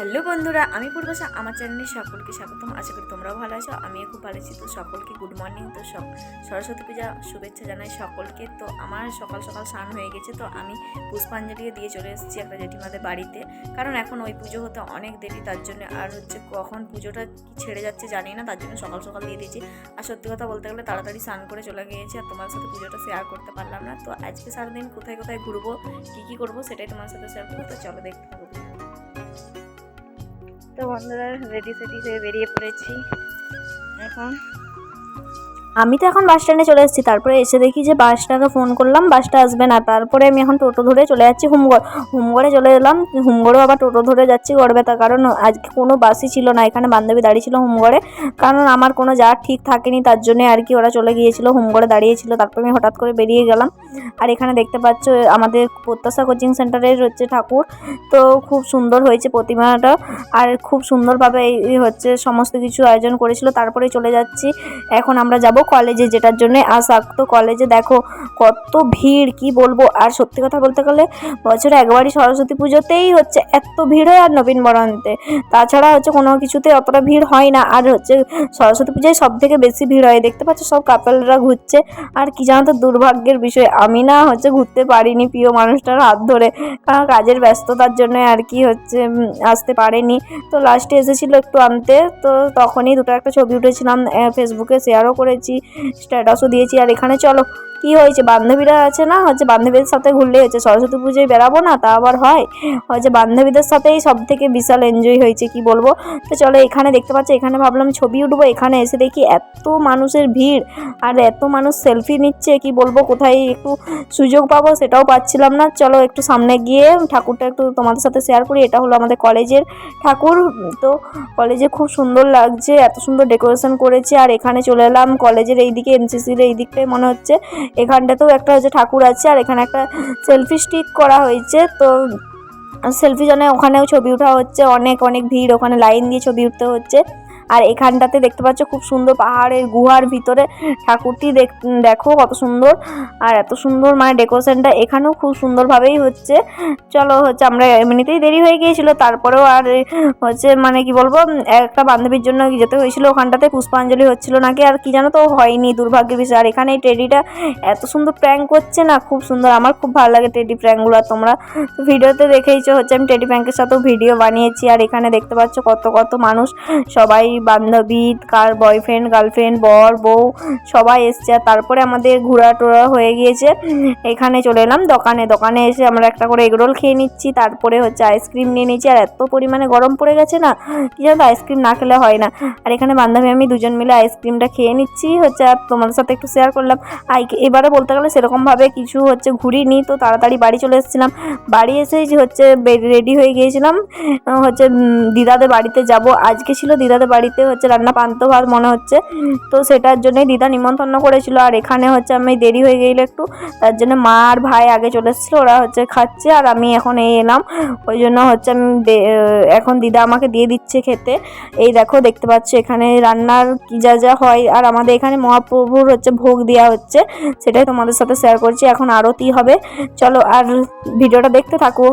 Hello বন্ধুরা, আমি পূর্বাশা, আমার চ্যানেলে সকলকে স্বাগতম। আশা করি তোমরাও ভালো আছো, আমিও খুব ভালো আছি। তো সকলকে গুড মর্নিং তো সব সরস্বতী পূজা শুভেচ্ছা জানাই সকলকে। তো আমার সকাল সকাল স্নান হয়ে গেছে, তো আমি পুষ্পাঞ্জলিও দিয়ে চলে এসেছি একটা জেঠিমাদের বাড়িতে। কারণ এখন ওই পুজো হতে অনেক দেরি, তার জন্য আর হচ্ছে কখন পুজোটা ছেড়ে যাচ্ছে জানি না, তার জন্য সকাল সকাল দিয়ে দিয়েছি। আর সত্যি কথা বলতে গেলে তাড়াতাড়ি স্নান করে চলে গিয়েছি, আর তোমার সাথে পুজোটা শেয়ার করতে পারলাম না। তো আজকে সারাদিন কোথায় কোথায় ঘুরবো, কী কী করব সেটাই তোমার সাথে শেয়ার করব, তো চলো দেখতে তো বন্ধুরা রেডি সেডি হয়ে বেরিয়ে পড়েছি। এখন আমি তো এখন বাস স্ট্যান্ডে চলে এসেছি। তারপরে এসে দেখি যে বাসটাকে ফোন করলাম বাসটা আসবে না। তারপরে আমি এখন টোটো ধরে চলে যাচ্ছি হুমগড়। হুমগড়ে চলে এলাম, হুমগড়েও আবার টোটো ধরে যাচ্ছি গড়বেতা। কারণ আজকে কোনো বাসই ছিল না, এখানে বান্ধবী দাঁড়িয়ে ছিল হুমগড়ে। কারণ আমার কোনো যা ঠিক থাকেনি, তার জন্য আর কি ওরা চলে গিয়েছিল, হুমগড়ে দাঁড়িয়েছিল তারপরে আমি হঠাৎ করে বেরিয়ে গেলাম। আর এখানে দেখতে পাচ্ছ, আমাদের প্রত্যাশা কোচিং সেন্টারের হচ্ছে ঠাকুর। তো খুব সুন্দর হয়েছে প্রতিমাটা। আর খুব সুন্দরভাবে এই হচ্ছে সমস্ত কিছু আয়োজন করেছিল। তারপরে চলে যাচ্ছি। এখন আমরা যাব কলেজে, যেটার জন্য আসা তো কলেজে দেখো কত ভিড়, কি বলব? আর সত্যি কথা বলতে গেলে বছরে একবারই সরস্বতী পুজোতেই হচ্ছে এত ভিড় হয় আর নবীন বরণতে। তাছাড়া হচ্ছে কোনো কিছুতে অতটা ভিড় হয় না। আর হচ্ছে সরস্বতী পুজোয় সব থেকে বেশি ভিড় হয়, দেখতে পাচ্ছ সব কাপেলরা ঘুরছে। আর কি জানো তো দুর্ভাগ্যের বিষয়, আমি না হচ্ছে ঘুরতে পারিনি প্রিয় মানুষটার হাত ধরে। কারণ কাজের ব্যস্ততার জন্য আর কি হচ্ছে আসতে পারেনি। তো লাস্টে এসেছিল একটু আনতে। তো তখনই দুটো একটা ছবি উঠেছিলাম ফেসবুকে শেয়ারও করেছি। স্ট্যাটাসও দিয়েছি। আর এখানে চলো কি হয়েছে? বান্ধবীরা আছে না? হচ্ছে বান্ধবীদের সাথে ঘুরলেই হচ্ছে। সরস্বতী পুজোয় বেরাবো না, তা আবার হয়? হচ্ছে বান্ধবীদের সাথেই সব থেকে বিশাল এনজয় হয়েছে, কি বলব? তো চলো এখানে দেখতে পাচ্ছি, এখানে ভাবলাম ছবি উঠবো, এখানে এসে দেখি এত মানুষের ভিড়, আর এত মানুষ সেলফি নিচ্ছে, কি বলব? কোথায় একটু সুযোগ পাবো সেটাও পাচ্ছিলাম না। চলো একটু সামনে গিয়ে ঠাকুরটা একটু তোমাদের সাথে শেয়ার করি, এটা হলো আমাদের কলেজের ঠাকুর। তো কলেজে খুব সুন্দর লাগছে, এত সুন্দর ডেকোরেশন করেছে, আর এখানে চলে এলাম কলেজের এইদিকে এনসিসির এই দিকটাই মনে হচ্ছে এখানটাতেও একটা হচ্ছে ঠাকুর আছে, আর এখানে একটা সেলফি স্টিক করা হয়েছে। তো সেলফি জন্য ওখানেও ছবি উঠা হচ্ছে, অনেক অনেক ভিড়, ওখানে লাইন দিয়ে ছবি উঠতে হচ্ছে। আর এখানটাতে দেখতে পাচ্ছ খুব সুন্দর পাহাড়ের গুহার ভিতরে ঠাকুরটি দেখ কত সুন্দর। আর এত সুন্দর মানে ডেকোরেশনটা এখানেও খুব সুন্দরভাবেই হচ্ছে। চলো হচ্ছে আমরা এমনিতেই দেরি হয়ে গিয়েছিল, তারপরেও আর হচ্ছে মানে কি বলব একটা বান্ধবীর জন্য যেতে হয়েছিল ওখানটাতে, পুষ্পাঞ্জলি হচ্ছিল নাকি, আর কি জানো তো হয়নি দুর্ভাগ্যের বিষয়। আর এখানে এই টেডিটা এত সুন্দর প্র্যাঙ্ক করছে না, খুব সুন্দর, আমার খুব ভালো লাগে টেডি প্র্যাঙ্কগুলো। আর তোমরা ভিডিওতে দেখেইছো হচ্ছে আমি টেডি প্র্যাঙ্কের সাথেও ভিডিও বানিয়েছি, আর এখানে দেখতে পাচ্ছ কত কত মানুষ, সবাই বান্ধবী, কার বয়ফ্রেন্ড গার্লফ্রেন্ড বর, বউ, সবাই এসছে। আর তারপরে আমাদের ঘোরা টোরা হয়ে গিয়েছে। এখানে চলে এলাম দোকানে। দোকানে এসে আমরা একটা করে এগরোল খেয়ে নিচ্ছি। তারপরে হচ্ছে আইসক্রিম নিয়ে নিচ্ছি। আর এত পরিমাণে গরম পড়ে গেছে না, কি জানো আইসক্রিম না খেলে হয় না। আর এখানে বান্ধবী আমি দুজন মিলে আইসক্রিমটা খেয়ে নিচ্ছি। হচ্ছে আর তোমাদের সাথে একটু শেয়ার করলাম। আই এবারে বলতে গেলে সেরকমভাবে কিছু হচ্ছে ঘুরিনি। তো তাড়াতাড়ি বাড়ি চলে এসেছিলাম। বাড়ি এসেই হচ্ছে রেডি হয়ে গিয়েছিলাম। হচ্ছে দিদাদের বাড়িতে যাব। আজকে ছিল দিদাদের বাড়িতে হচ্ছে রান্না পান্তা ভাত মনে হচ্ছে। তো সেটার জন্যই দিদা নিমন্ত্রণ করেছিল। আর এখানে হচ্ছে আমি দেরি হয়ে গেলে একটু, তার জন্য মা আর ভাই আগে চলে এসেছিল, ওরা হচ্ছে খাচ্ছে আর আমি এখন এই এলাম। ওই জন্য হচ্ছে আমি এখন দিদা আমাকে দিয়ে দিচ্ছে খেতে। এই দেখো, দেখতে পাচ্ছ এখানে রান্নার কি যা যা হয়। আর আমাদের এখানে মহাপ্রভুর হচ্ছে ভোগ দেওয়া হচ্ছে, সেটাই তোমাদের সাথে শেয়ার করছি। এখন আরতি হবে। চলো, আর ভিডিওটা দেখতে থাকো।